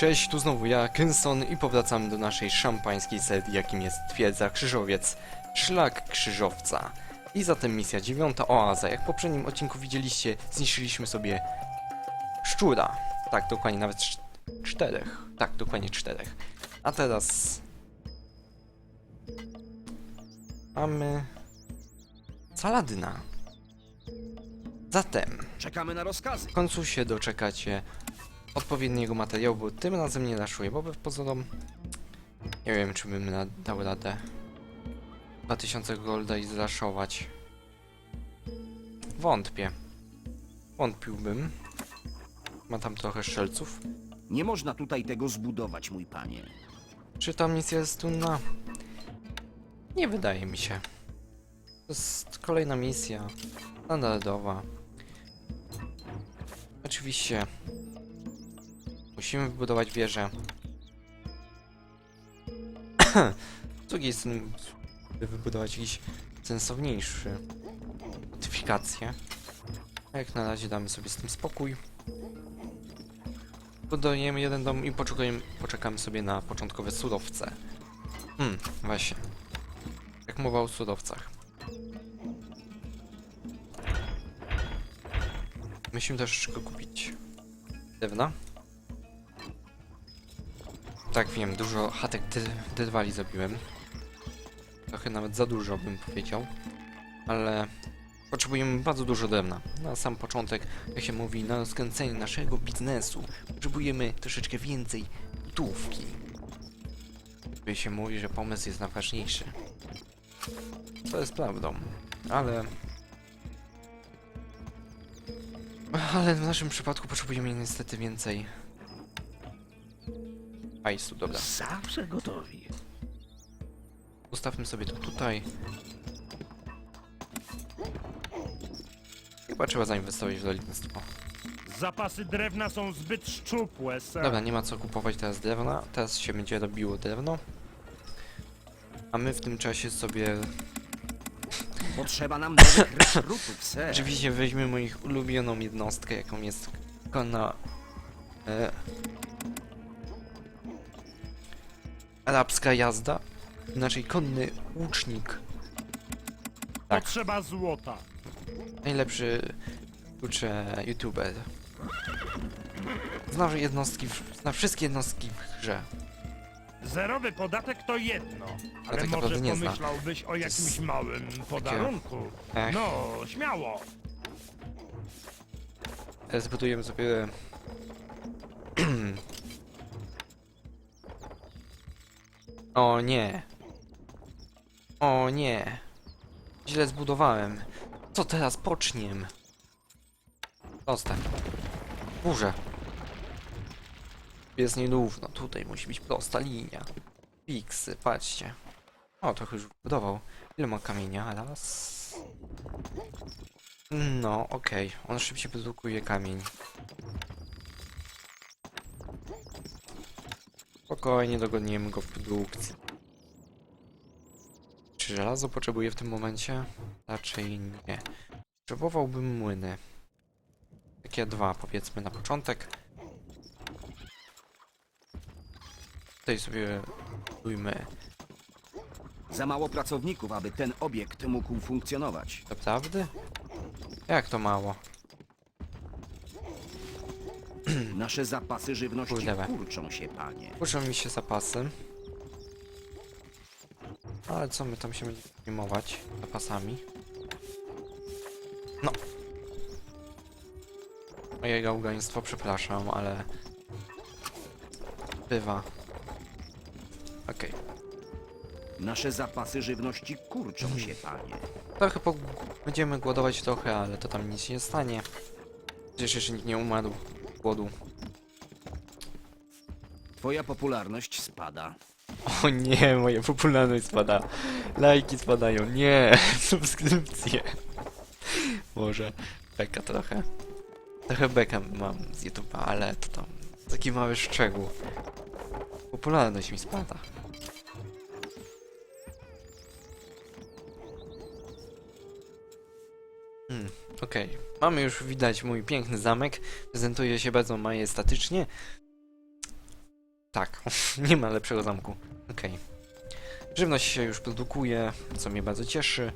Cześć, tu znowu ja, Kynson i powracamy do naszej szampańskiej serii, jakim jest Twierdza Krzyżowiec, Szlak Krzyżowca. I zatem misja dziewiąta, Oaza. Jak w poprzednim odcinku widzieliście, zniszczyliśmy sobie szczura. Tak, dokładnie, nawet cz- czterech. Tak, dokładnie czterech. A teraz... Mamy... Saladyna. Zatem... Czekamy na rozkazy. W końcu się doczekacie odpowiedniego materiału, bo tym razem nie daszuję, bo pozorom nie wiem, czy bym na, dał radę 2000 golda i zraszować. Wątpię. Wątpiłbym. Ma tam trochę strzelców. Nie można tutaj tego zbudować, mój panie. Czy ta misja jest trudna? Nie wydaje mi się. To jest kolejna misja. Standardowa. Oczywiście. Musimy wybudować wieżę. Z drugiej strony, wybudować jakiś sensowniejszy modyfikacje. A jak na razie damy sobie z tym spokój. Budujemy jeden dom i poczekamy, sobie na początkowe surowce. Hmm, właśnie. Jak mowa o surowcach. Musimy też kupić drewna. Tak wiem, dużo dy- drwali zrobiłem. Trochę nawet za dużo bym powiedział. Ale potrzebujemy bardzo dużo drewna. Na sam początek, jak się mówi, na rozkręcenie naszego biznesu potrzebujemy troszeczkę więcej gotówki. By się mówi, że pomysł jest najważniejszy. To jest prawdą, ale... Ale w naszym przypadku potrzebujemy niestety więcej... Hajsu, dobra. Zawsze gotowi. Ustawmy sobie to tutaj. Chyba trzeba zainwestować w rolnictwo. Zapasy drewna są zbyt szczupłe, ser. Dobra, nie ma co kupować teraz drewna. Teraz się będzie robiło drewno. A my w tym czasie sobie Potrzeba nam nowych rekrutów, ser. oczywiście weźmiemy moich ulubioną jednostkę, jaką jest kona... E, arabska jazda. Inaczej konny łucznik. tak. Potrzeba złota. Najlepszy kurczę youtuber. Zna jednostki, w- zna wszystkie jednostki w grze. Zerowy podatek to jedno, ale tak może naprawdę nie zna. pomyślałbyś o jakimś jest małym podarunku. Ech. No, śmiało. Zbudujemy sobie... o nie. O nie. Źle zbudowałem. Co teraz poczniem? Zostań. Burze. Jest nierówno. Tutaj musi być prosta linia. Piksy, patrzcie. O, trochę już budował. Ile ma kamienia? Raz. No, okej. On szybciej produkuje kamień. Spokojnie dogodniemy go w produkcji. Czy żelazo potrzebuję w tym momencie? Raczej nie. Potrzebowałbym młyny. Takie dwa, powiedzmy, na początek. Tutaj sobie budujmy. Za mało pracowników, aby ten obiekt mógł funkcjonować. Naprawdę? Jak to mało? Nasze zapasy żywności Kurde we. kurczą się, panie. Kurczą mi się zapasy. Ale co my tam się będziemy zajmować zapasami? No. Moje gałgaństwo, przepraszam, ale... Bywa. Okej. Nasze zapasy żywności kurczą się, panie. Trochę po... będziemy głodować trochę, ale to tam nic się nie stanie. Przecież jeszcze nikt nie umarł głodu. Twoja popularność spada. O nie, moja popularność spada. Lajki spadają. Nie, subskrypcje. Może beka trochę. Trochę beka mam z YouTube'a, ale to tam taki mały szczegół. Popularność mi spada. Hmm, okej. Mamy już widać mój piękny zamek. Prezentuje się bardzo majestatycznie. Tak, nie ma lepszego zamku. Okej. Żywność się już produkuje, co mnie bardzo cieszy.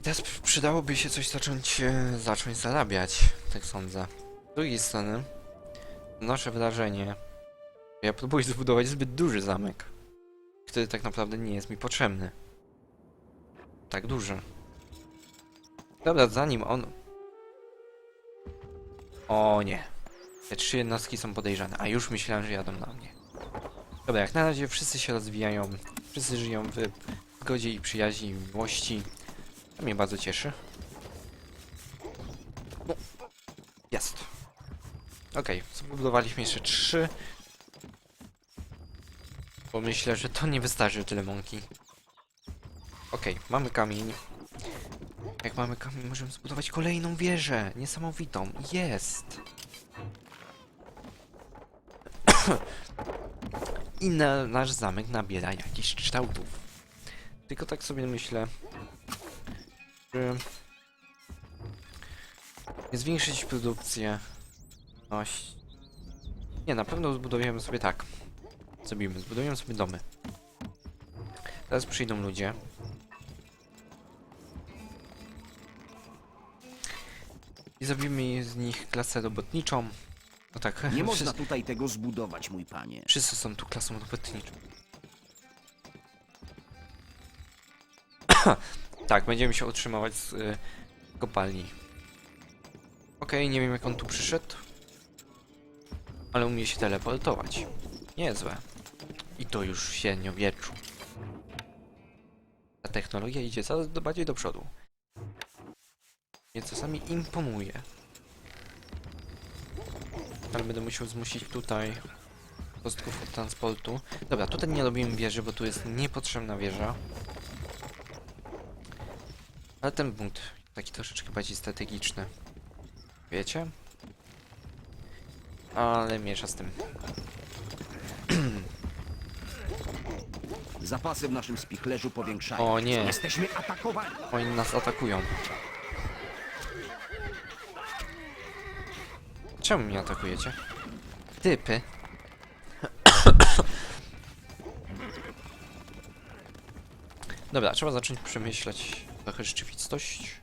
I teraz przydałoby się coś zacząć, e, zacząć zarabiać, tak sądzę. Z drugiej strony, nasze wrażenie, ja próbuję zbudować zbyt duży zamek, który tak naprawdę nie jest mi potrzebny. Tak duży. Dobra, zanim on... O nie. Te trzy jednostki są podejrzane, a już myślałem, że jadą na mnie. Dobra, jak na razie wszyscy się rozwijają, wszyscy żyją w zgodzie i przyjaźni i miłości. To mnie bardzo cieszy. No, jest. Okej, zbudowaliśmy jeszcze trzy. Bo myślę, że to nie wystarczy tyle mąki. Okej, mamy kamień. Jak mamy kamień, możemy zbudować kolejną wieżę. Niesamowitą. Jest. I na, nasz zamek nabiera jakichś kształtów. Tylko tak sobie myślę, że zwiększyć produkcję. Oś. Nie, na pewno zbudujemy sobie tak. Zrobimy, zbudujemy sobie domy. Teraz przyjdą ludzie. I zrobimy z nich klasę robotniczą. No tak, Nie wszyscy- można tutaj tego zbudować, mój panie. Wszyscy są tu klasą robotniczą. tak, będziemy się utrzymywać z y, kopalni. Okej, nie wiem jak on tu przyszedł. Ale umie się teleportować. Niezłe. I to już w średniowieczu. Ta technologia idzie coraz do, bardziej do przodu. Mnie czasami imponuje. Ale będę musiał zmusić tutaj kostków od transportu. Dobra, tutaj nie robimy wieży, bo tu jest niepotrzebna wieża. Ale ten punkt taki troszeczkę bardziej strategiczny. Wiecie? Ale miesza z tym. Zapasy w naszym spichlerzu powiększają. O nie. Jesteśmy atakowani. Oni nas atakują. Czemu mnie atakujecie? Typy. Dobra, trzeba zacząć przemyśleć trochę rzeczywistość.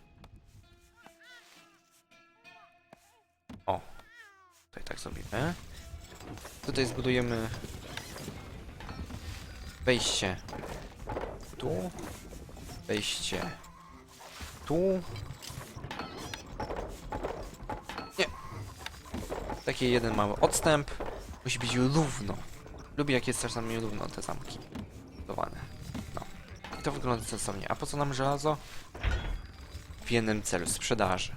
O. Tutaj tak zrobimy. Tutaj zbudujemy wejście tu, wejście tu. Taki jeden mały odstęp. Musi być równo. Lubię jak jest czasami równo te zamki budowane. No. I to wygląda sensownie. A po co nam żelazo? W jednym celu, sprzedaży.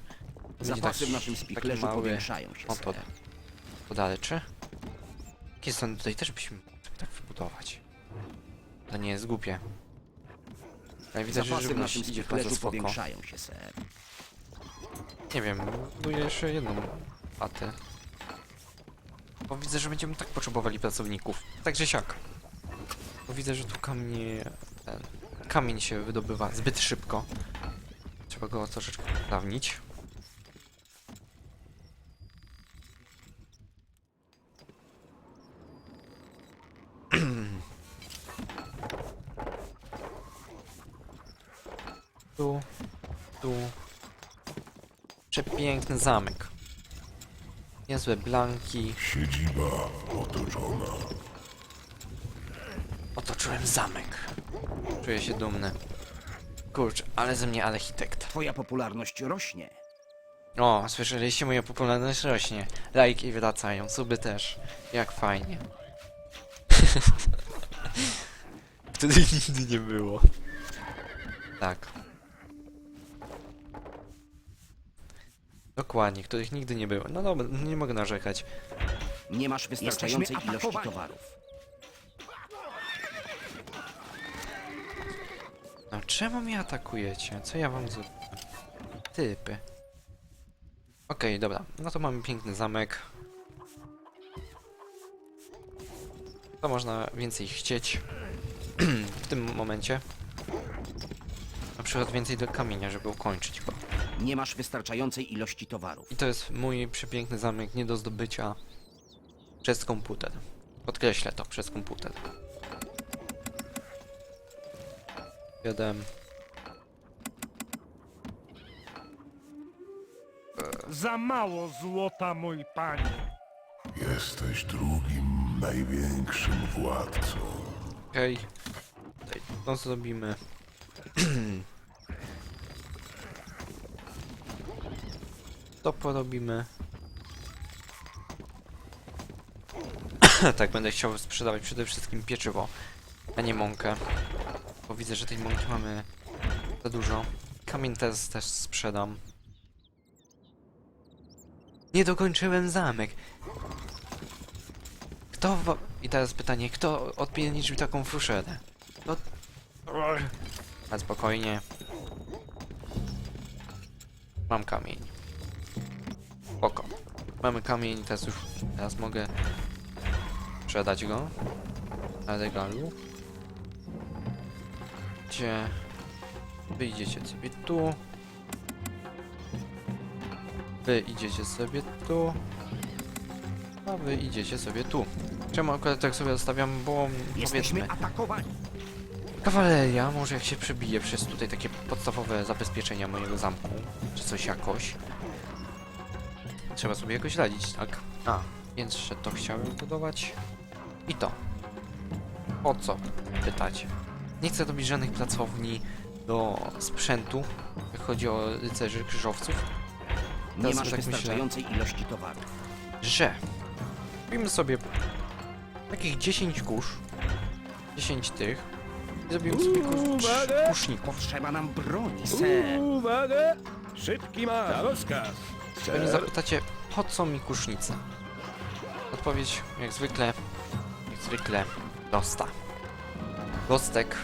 Będzie Zapasy taki- w naszym taki spichlerzu mały powiększają się, Oto. ser. Podaleczy. Jakie strony tutaj też byśmy mogli sobie tak wybudować. To nie jest głupie. Ale widzę, że Zapasy w żywność naszym idzie bardzo spichlerzu spoko. powiększają się, ser. Nie wiem, buduję jeszcze jedną patę. Bo widzę, że będziemy tak potrzebowali pracowników. Także siak. Bo widzę, że tu kamień... Ten, kamień się wydobywa zbyt szybko. Trzeba go troszeczkę uprawnić. tu, tu, Przepiękny zamek. Niezłe blanki. Siedziba otoczona. Otoczyłem zamek. Czuję się dumny. Kurcz, ale ze mnie architekt. Twoja popularność rośnie. O, słyszeliście, moja popularność rośnie. Lajki wracają, suby też. Jak fajnie. Wtedy nigdy nie było. Tak. Dokładnie, których nigdy nie było. No dobra, nie mogę narzekać. Nie masz wystarczającej Jesteśmy ilości atakowani. towarów. No czemu mnie atakujecie? Co ja wam zrobiłem? Typy. Okej, dobra. No to mamy piękny zamek. To można więcej chcieć w tym momencie. Na przykład więcej do kamienia, żeby ukończyć go. Nie masz wystarczającej ilości towarów. I to jest mój przepiękny zamek, nie do zdobycia. Przez komputer. Podkreślę to, przez komputer. 7. Za mało złota, mój panie. Jesteś drugim największym władcą. Okej. Tutaj to zrobimy. To porobimy. tak, będę chciał sprzedawać przede wszystkim pieczywo, a nie mąkę. Bo widzę, że tej mąki mamy za dużo. Kamień też, też sprzedam. Nie dokończyłem zamek. Kto I teraz pytanie, kto odpierniczył taką fuszetę? No... A spokojnie. Mam kamień. Spoko. Mamy kamień, teraz już... Teraz mogę... Sprzedać go. Na regalu. Gdzie... Wy idziecie sobie tu. Wy idziecie sobie tu. A wy idziecie sobie tu. Czemu akurat tak sobie zostawiam, bo Jesteśmy powiedzmy, atakowani. kawaleria może jak się przebije przez tutaj takie podstawowe zabezpieczenia mojego zamku, czy coś jakoś. Trzeba sobie jakoś radzić, tak? A, więc że to chciałem budować. I to. Po co? Pytacie. Nie chcę robić żadnych pracowni do sprzętu, jak chodzi o rycerzy krzyżowców, Nie masz tak myślę. wystarczającej ilości towarów. że robimy sobie takich 10 kurz, 10 tych i zrobimy sobie kurz, kuszników. Potrzeba nam broni, ser. Uwaga! Szybki ma! Rozkaz! Pewnie zapytacie, po co mi kusznica? Odpowiedź, jak zwykle, jak zwykle, prosta. Gostek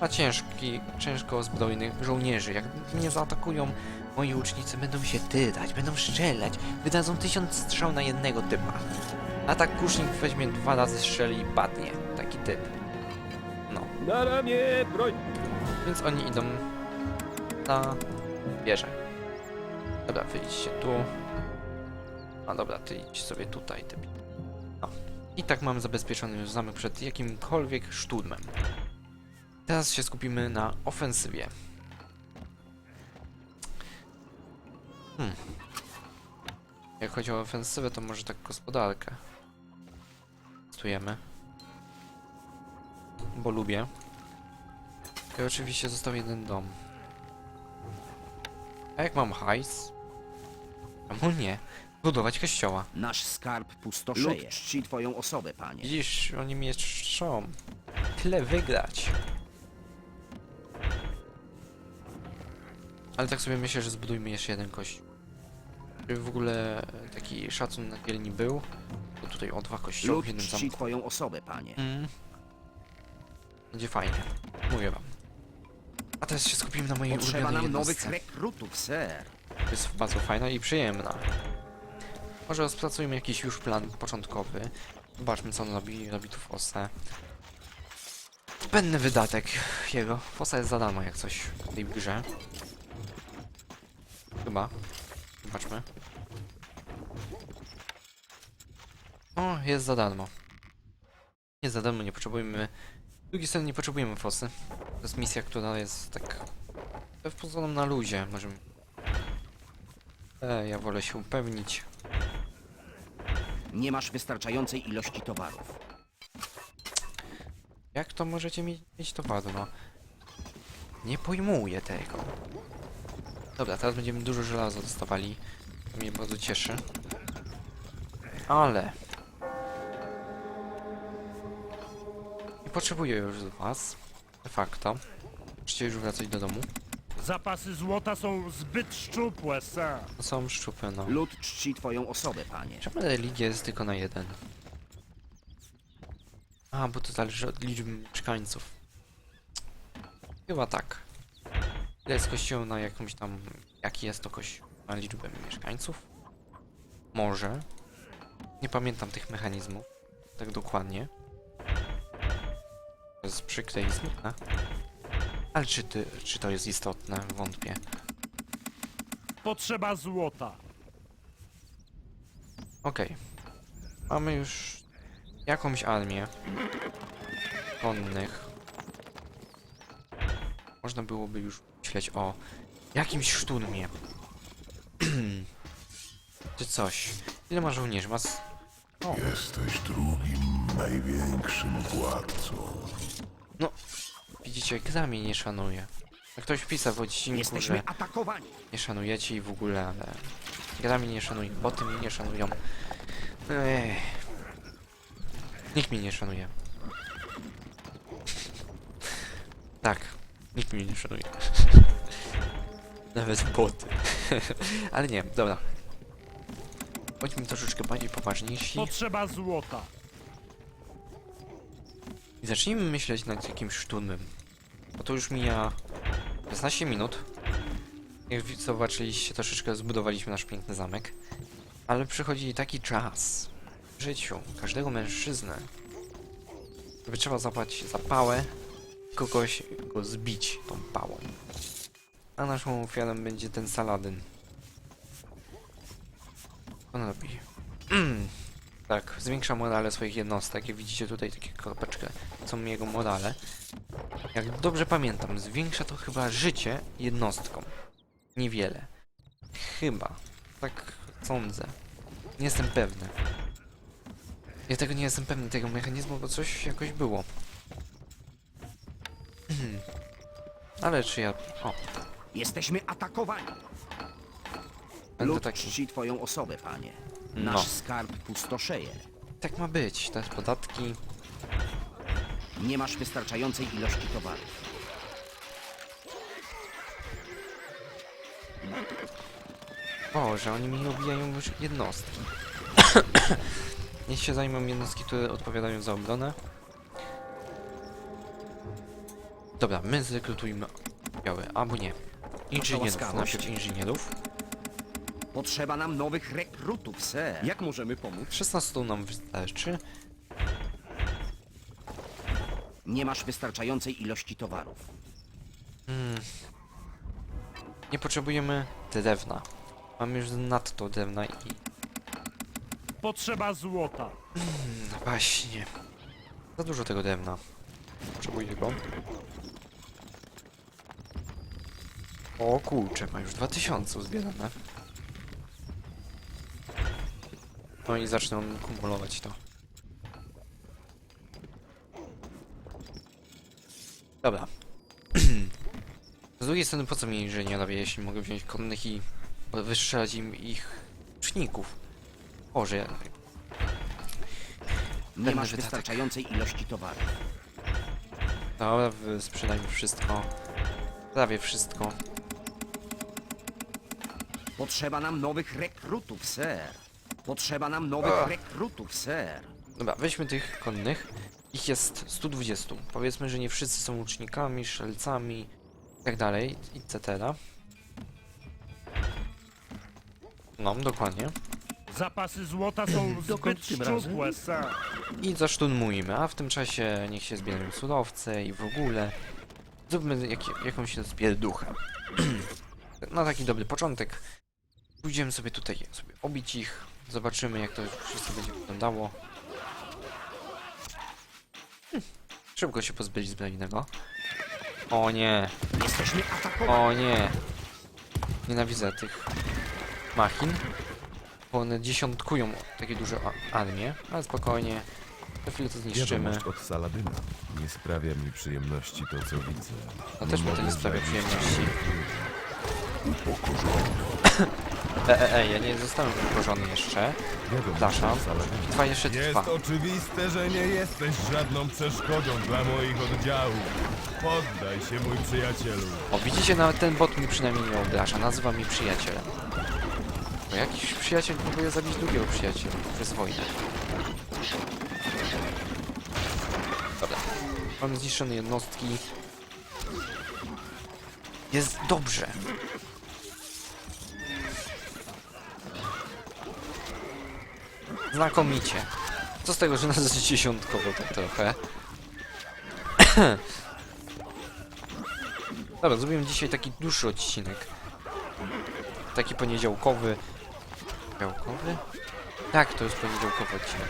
ma ciężki, ciężko zbrojnych żołnierzy. Jak mnie zaatakują, moi łucznicy będą się tyrać, będą strzelać, wydadzą tysiąc strzał na jednego typa. A tak kusznik weźmie dwa razy strzeli i padnie. Taki typ. No. Na ramię broń! Więc oni idą na wieżę. Dobra, wyjdźcie tu. A dobra, ty idź sobie tutaj, ty. No. I tak mamy zabezpieczony już zamek przed jakimkolwiek szturmem. Teraz się skupimy na ofensywie. Hmm. Jak chodzi o ofensywę, to może tak gospodarkę. Testujemy. Bo lubię. I oczywiście został jeden dom. A jak mam hajs? Czemu nie? Budować kościoła. Nasz skarb pustoszeje. Lud czci twoją osobę, panie. Widzisz, oni mnie czczą. Tyle wygrać. Ale tak sobie myślę, że zbudujmy jeszcze jeden kościół. Żeby w ogóle taki szacun na dzielni był. To tutaj o dwa kościoły w Lud jednym czci zamku. twoją osobę, panie. Mm. Będzie fajnie. Mówię wam. A teraz się skupimy na mojej Potrzeba ulubionej nam nowych jednostce. rekrutów, ser. jest bardzo fajna i przyjemna. Może rozpracujmy jakiś już plan początkowy. Zobaczmy co on robi, robi tu Fosse. Zbędny wydatek jego. Fossa jest za darmo jak coś w tej grze. Chyba. Zobaczmy. O, jest za darmo. Jest za darmo, nie potrzebujemy... Drugiej strony nie potrzebujemy Fossy. To jest misja, która jest tak... W pozorom na luzie, możemy E, ja wolę się upewnić. Nie masz wystarczającej ilości towarów. Jak to możecie mieć, mieć towaru, no? Nie pojmuję tego. Dobra, teraz będziemy dużo żelaza dostawali. To mnie bardzo cieszy. Ale... potrzebuję już z was. De facto. Możecie już wracać do domu. Zapasy złota są zbyt szczupłe, ser. To są szczupy, no. Lud czci twoją osobę, panie. Czemu religia jest tylko na jeden? A, bo to zależy od liczby mieszkańców. Chyba tak. Ile jest kościół na jakąś tam... Jaki jest to kościół na liczbę mieszkańców? Może. Nie pamiętam tych mechanizmów. Tak dokładnie. To jest przykre i smutne. Ale czy, ty, czy to jest istotne? Wątpię. Potrzeba złota. Okej. Mamy już jakąś armię konnych. Można byłoby już myśleć o jakimś szturmie. Czy coś. Ile ma żołnierzy? Ma... O, Jesteś drugim największym władcą. Widzicie, gra mnie nie szanuje. No Ktoś pisał w odcinku, Jesteśmy że atakowani. nie szanujecie i w ogóle, ale... Gra mnie nie szanuje, boty mnie nie szanują. Ech. Nikt mnie nie szanuje. Tak, nikt mnie nie szanuje. Nawet boty. ale nie, dobra. Bądźmy troszeczkę bardziej poważniejsi Potrzeba złota. I zacznijmy myśleć nad jakimś szturmem. Bo to już mija 15 minut. Jak zobaczyliście, troszeczkę zbudowaliśmy nasz piękny zamek. Ale przychodzi taki czas w życiu każdego mężczyzny, żeby trzeba zapać za pałę, kogoś go zbić tą pałą. A naszą ofiarą będzie ten Saladyn. Co on robi? tak, zwiększa morale swoich jednostek. Jak widzicie tutaj takie kropeczkę, są jego morale. Jak dobrze pamiętam, zwiększa to chyba życie jednostkom. Niewiele. Chyba. Tak sądzę. Nie jestem pewny. Ja tego nie jestem pewny, tego mechanizmu, bo coś jakoś było. Hmm. Ale czy ja... O, Jesteśmy atakowani. będę Lud taki... czci twoją osobę, panie. No. Nasz skarb pustoszeje. Tak ma być. Te podatki... Nie masz wystarczającej ilości towarów. O, że oni mi obijają już jednostki. Niech się zajmą jednostki, które odpowiadają za obronę. Dobra, my zrekrutujmy białe, albo nie. Inżynierów, łaskawość. najpierw inżynierów. Potrzeba nam nowych rekrutów, ser. Jak możemy pomóc? 16 nam wystarczy. Nie masz wystarczającej ilości towarów. Nie potrzebujemy drewna. Mamy już nadto drewna i... Potrzeba złota. No właśnie. Za dużo tego drewna. Potrzebuję go. O kurczę, ma już 2000 uzbierane. No i zacznę kumulować to. Dobra. Z drugiej strony po co mi inżynierowie, jeśli mogę wziąć konnych i wystrzelać im ich łuczników? O, że ja... Nie Pewny masz wydatek. wystarczającej ilości towarów. Dobra, sprzedajmy wszystko. Prawie wszystko. Potrzeba nam nowych rekrutów, ser. Potrzeba nam nowych Ach. rekrutów, ser. Dobra, weźmy tych konnych. Ich jest 120. Powiedzmy, że nie wszyscy są łucznikami, strzelcami i tak dalej, etc. No, dokładnie. Zapasy złota są Dokąd zbyt tym razem? szczupłe, sir. I zaszturmujmy, a w tym czasie niech się zbierają surowce i w ogóle. Zróbmy jak, jakąś rozpierduchę. Na taki dobry początek. Pójdziemy sobie tutaj sobie obić ich. Zobaczymy jak to wszystko będzie wyglądało. Hm. Szybko się pozbyli zbrojnego. O nie, o nie. Nienawidzę tych machin. Bo one dziesiątkują takie duże armie, ale spokojnie. Za chwilę to zniszczymy. Od Saladyna. Nie sprawia mi przyjemności to, co widzę. No też mi to nie sprawia przyjemności. E, e, e, ja nie zostałem ukorzony jeszcze. Przepraszam. Trwa jeszcze Jest trwa. oczywiste, że nie jesteś żadną przeszkodą dla moich oddziałów. Poddaj się, mój przyjacielu. O, widzicie, nawet ten bot mi przynajmniej nie obraża. Nazywa mnie przyjacielem. Bo jakiś przyjaciel próbuje zabić drugiego przyjaciela przez wojnę. Dobra. Mamy zniszczone jednostki. Jest dobrze. Znakomicie. Co z tego, że nas dziesiątkowo tak trochę? Dobra, zrobimy dzisiaj taki dłuższy odcinek. Taki poniedziałkowy. Białkowy? Tak, to jest poniedziałkowy odcinek.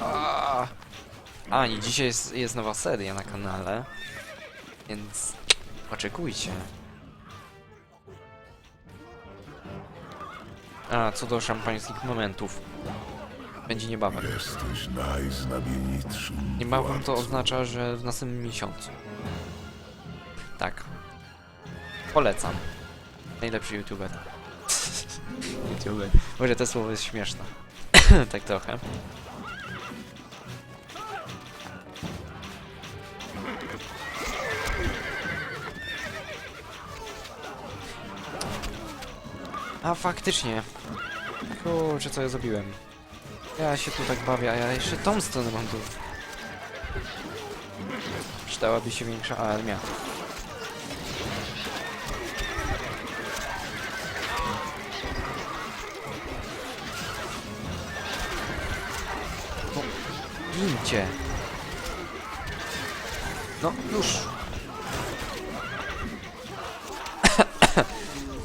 A, A, i dzisiaj jest, jest nowa seria na kanale, więc oczekujcie. A, co do szampańskich momentów. Będzie niebawem. Jesteś najznamienitszym Niebawem to oznacza, że w następnym miesiącu. Tak. Polecam. Najlepszy youtuber. youtuber. Może to słowo jest śmieszne. tak trochę. A faktycznie. Kurczę, co ja zrobiłem. Ja się tu tak bawię, a ja jeszcze tą stronę mam tu. Przydałaby się większa armia. Gincie. No, już.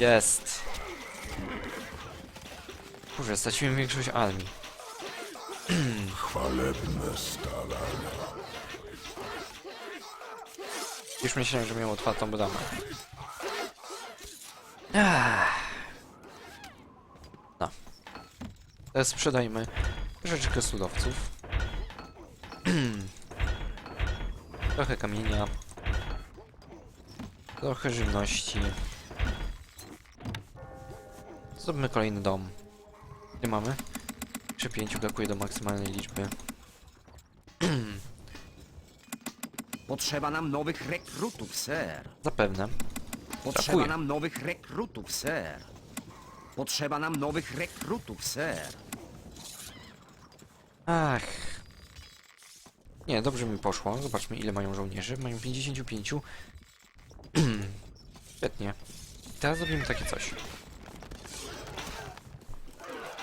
Jest. Kurze, straciłem większość armii. Chwalebne starania. Już myślałem, że miał otwartą bramę. Ach. No. Teraz sprzedajmy troszeczkę surowców. Trochę kamienia. Trochę żywności. Zróbmy kolejny dom. Gdzie mamy? Przy pięciu brakuje do maksymalnej liczby. Potrzeba nam nowych rekrutów, ser. Zapewne. Potrzeba Brakuje. nam nowych rekrutów, ser. Potrzeba nam nowych rekrutów, ser. Ach. Nie, dobrze mi poszło. Zobaczmy ile mają żołnierzy. Mają 55. Świetnie. Teraz zrobimy takie coś.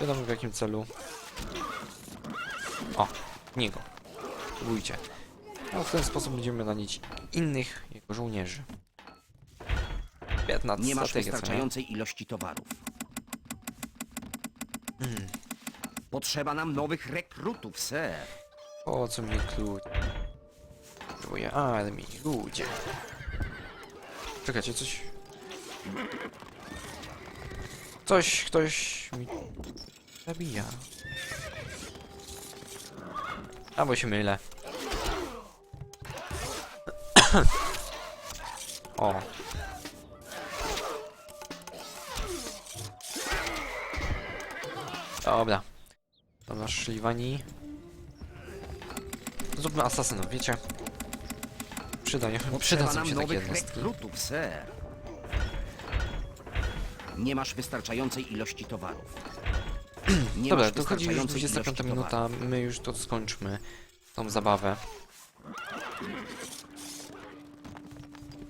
Wiadomo w jakim celu. O, niego. Próbujcie. No w ten sposób będziemy nanić innych jego żołnierzy. Świetna Nie masz strategia, co nie? wystarczającej ilości towarów. Hmm. Potrzeba nam nowych rekrutów, ser. Po co mnie klucz? Potrzebuję armii, ludzie. Czekajcie, coś... Coś, ktoś mi zabija. Albo się mylę. o. Dobra. Dobra, szliwani. Zróbmy asasynów, wiecie? Przydają, Potrzeba przydadzą nam się takie jednostki. rekrutów, ser. Nie masz wystarczającej ilości towarów. Nie Dobra, dochodzi już wystarczającej 25 ilości minuta, my już to skończmy. Tą zabawę.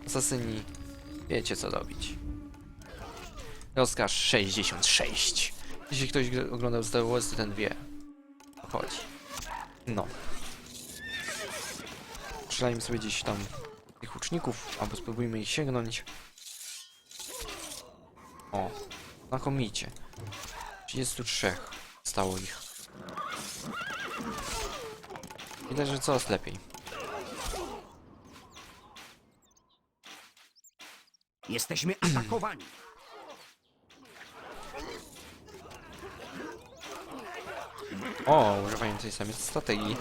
Asasyni, wiecie co robić. Rozkaz 66. Jeśli ktoś oglądał Star Wars, to ten wie. Chodzi. No. Strzelajmy sobie gdzieś tam tych łuczników, albo spróbujmy ich sięgnąć. O, znakomicie. 33 stało ich. Widać, że coraz lepiej. Jesteśmy atakowani. O, używają tej samej strategii.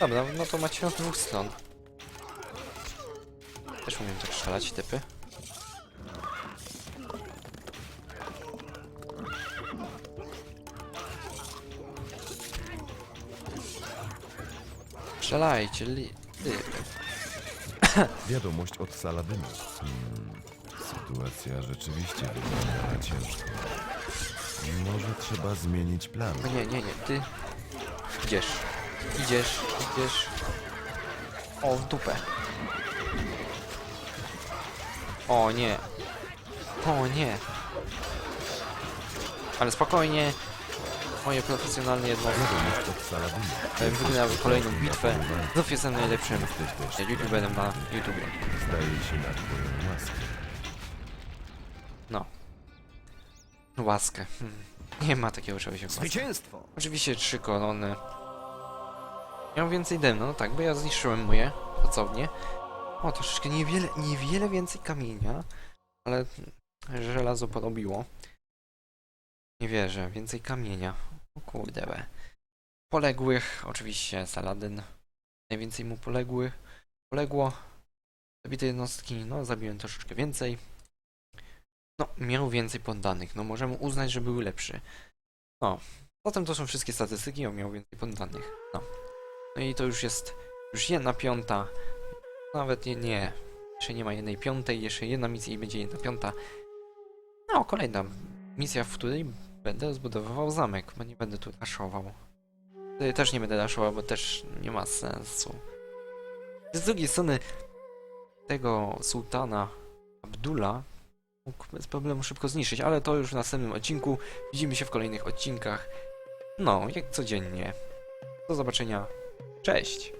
Dobra, no to macie od dwóch stron. Też umiem tak strzelać, typy. Strzelajcie, li... Wiadomość od Saladyna. Hmm, sytuacja rzeczywiście wygląda ciężko. Może trzeba zmienić plan. No nie, nie, nie, ty... Idziesz. Idziesz, idziesz. O, w dupę. O nie. O nie. Ale spokojnie. Moje profesjonalne jednostki wygrały kolejną bitwę. Znów jestem najlepszym youtuberem na YouTubie. Zdaje się na twoją łaskę. No. Łaskę. Hmm. Nie ma takiego czegoś jak. Zwycięstwo! Oczywiście trzy kolony. Miał więcej demno, no tak, bo ja zniszczyłem moje pracownie. O, troszeczkę niewiele, niewiele więcej kamienia, ale żelazo porobiło. Nie wierzę, więcej kamienia. O kurde. Poległych, oczywiście Saladyn. Najwięcej mu poległych. Poległo. Zabite jednostki, no zabiłem troszeczkę więcej. No, miał więcej poddanych, no możemy uznać, że były lepszy. No, Potem to są wszystkie statystyki, on miał więcej poddanych. No. No i to już jest już jedna piąta. Nawet nie, nie. Jeszcze nie ma jednej piątej, jeszcze jedna misja i będzie jedna piąta. No, kolejna misja, w której będę zbudowywał zamek, bo nie będę tu raszował. Tutaj też nie będę raszował, bo też nie ma sensu. Z drugiej strony tego sułtana Abdullah mógł bez problemu szybko zniszczyć, ale to już w następnym odcinku. Widzimy się w kolejnych odcinkach. No, jak codziennie. Do zobaczenia. Cześć!